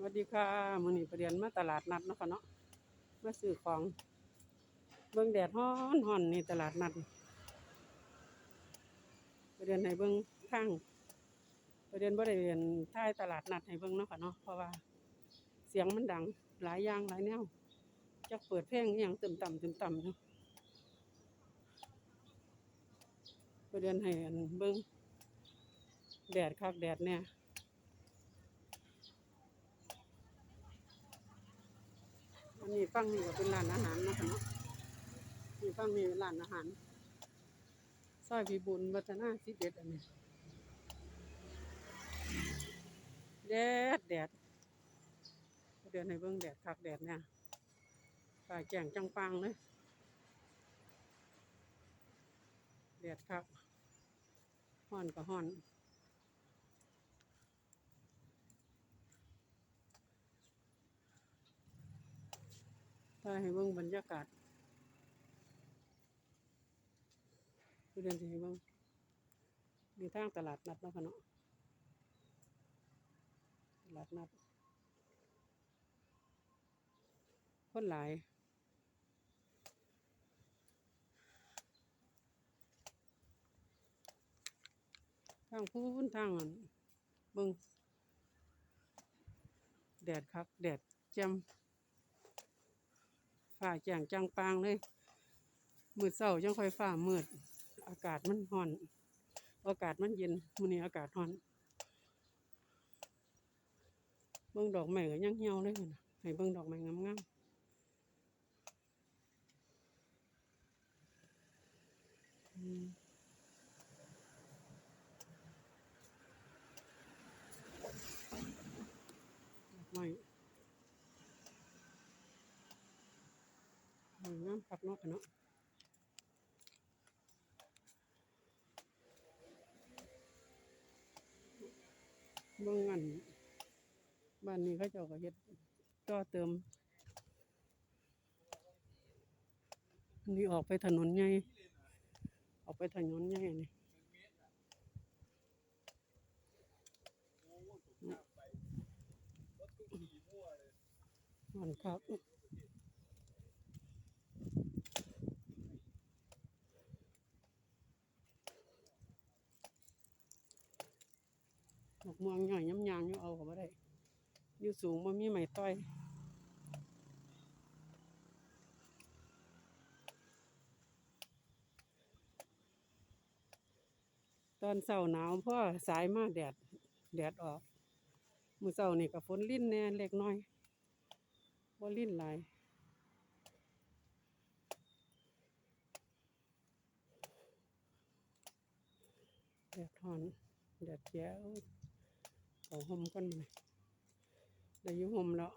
สวัสดีค่ะมื้อนี้ไปเรียนมาตลาดนัดเนาะค่ะเนาะมาซื้อของเบิ่งแดดร้อนร้อนนี่ตลาดนัดไปเรียนให้เบิ่งทางไปเรียนบ่ได้เรียนท้ายตลาดนัดให้เบิ่งเนาะค่ะเนาะเพราะว่าเสียงมันดังหลายอย่างหลายแนวจักเปิดเพลงอีหยังตึมต่ำตึมต่ำอยู่ไปเรียนให้อันเบิ่งแดดคักแดดแน่อั นนี้ฟังนี่ก็เป็นร้านอาหารนะคะเนาะนี่ฟังนี่เป็นร้านอาหารซอยพิบูลวัฒนาสิบเอ็ดอันนี้แดดแดดเดือนในเบื้องแดดคักแดดเนี่ยฝ่ายแจ่งจังปังเลยแดดคักห้อนก็ห้อน ถ้าให้เบิ่งบรรยากาศคือเดินสิให้เบิ่งมีทางตลาดนัดเนาะค่ะเนาะตลาดนัด คนหลายทางพูนทางอันเบิ่งแดดครับ แดดแจ่ม ฝ่าแจ่งจังปางเลย มืดเศร้าจังค่อยฝ่ามืด อากาศมันห่อน อากาศมันเย็นมื้อนี้อากาศห่อนเบิ่งดอกไม้ก็ยังเหี่ยวเลยนน่ะให้เบิ่งดอกไม้งามๆอืมดอกไม้ อืมงามคักนะเนาะเบิ่งอันบ้านนี้เขาเจ้าก็เฮ็ดต่อเติม นี่ออกไปถนนใหญ่ออกไปถนนใหญ่นี่มันครับ ดอกม่วงหญ่ย้ำยางอยู่เอาก็บ่ได้อยู่สูงบ่มีไม้ต้อยตอนเช้าหนาวพราะสายมาแดด แดดออก มือเช้านี่ก็ฝนลิ้นแน่เล็กน้อยบ่ลิ้นหลายแดดร้อนแดดแจ๋ วเอห่มก่อนมาได้อยู่ห่มแล้ว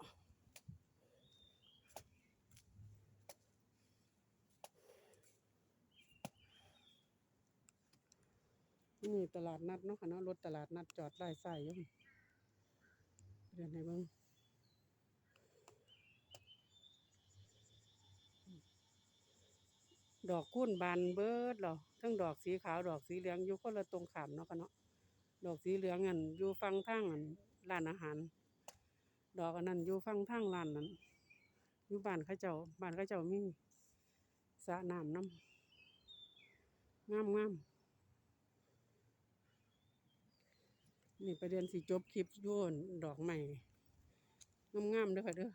นี่ตลาดนัดเนาะค่ะเนาะรถตลาดนัดจอดไล่ใส่ยู่เรียนให้เบิ่งดอกคุ้นบานเบิดหรอทั้งดอกสีขาวดอกสีเหลืองอยู่คนละตรงขามเนาะค่ะเนาะ ดอกสีเหลืองอันอยู่ฟังทางอันร้านอาหาร ดอกอันนั้นอยู่ฟังทางร้านนั้นอยู่บ้านเขาเจ้าบ้านเขาเจ้ามีสระน้ำน้ำงามงามนี่ประเด็นสิจบคลิปโยนดอกใหม่งามงามเด้อค่ะเด้อ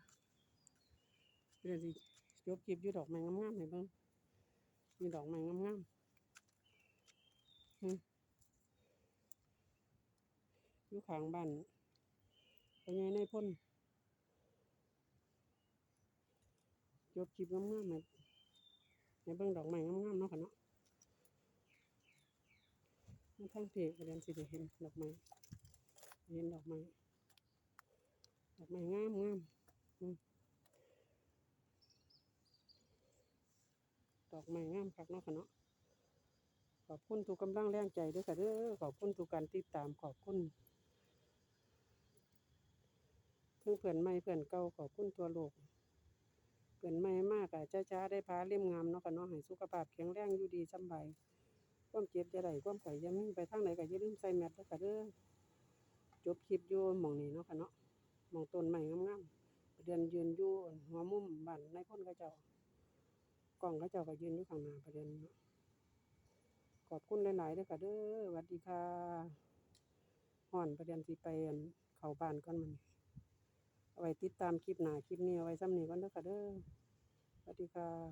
ประเด็นสิจบคลิปยู่ดอกใหม่งามงามๆให้เบิ่งมีดอกใหม่งามงามอืม อยู่ข้างบ้านไปไงในพ่นยกคลิปงามๆมาในเบิ่งดอกไม้งามๆเนาะค่ะเนาะมาทางเพจเรียนสิได้เห็นดอกไม้เห็นดอกไม้ดอกไม้งามงามอืมดอกไม้งามคักเนาะค่ะเนาะขอบคุณทุกกำลังแรงใจด้วยค่ะเด้อขอบคุณทุกการติดตามขอบคุณ เพื่อนเพื่อนใหม่เพื่อนเก่าขอบคุณตัวโลก เพื่อนใหม่มากอะช้าๆได้พาเล่มงามเนาะค่ะเนาะให้สุขภาพแข็งแรงอยู่ดีสำบายความเจ็บจะได้ความไข่อยามีไปทางไหนก็อย่าลืมใส่แมสเด้อค่ะเด้อจบคลิปอยู่หมองนี้เนาะค่ะเนาะหมองต้นไม้งามๆเดือนยืนอยู่หัวมุมบ้านนายพลเขาเจ้ากล้องเขาเจ้าก็ยืนอยู่ข้างหน้าประเด็นเนาะขอบคุณหลายๆด้อค่ะเด้อสวัสดีค่ะฮ้อนประเด็นสิไปอั่นเขาบ้านก่อนมื้อนี้ เอาไว้ติดตามคลิปหน้าคลิปนี้เอาไว้ซ้ำนี้ก่อนเด้อค่ะเด้อสวัสดีค่ะ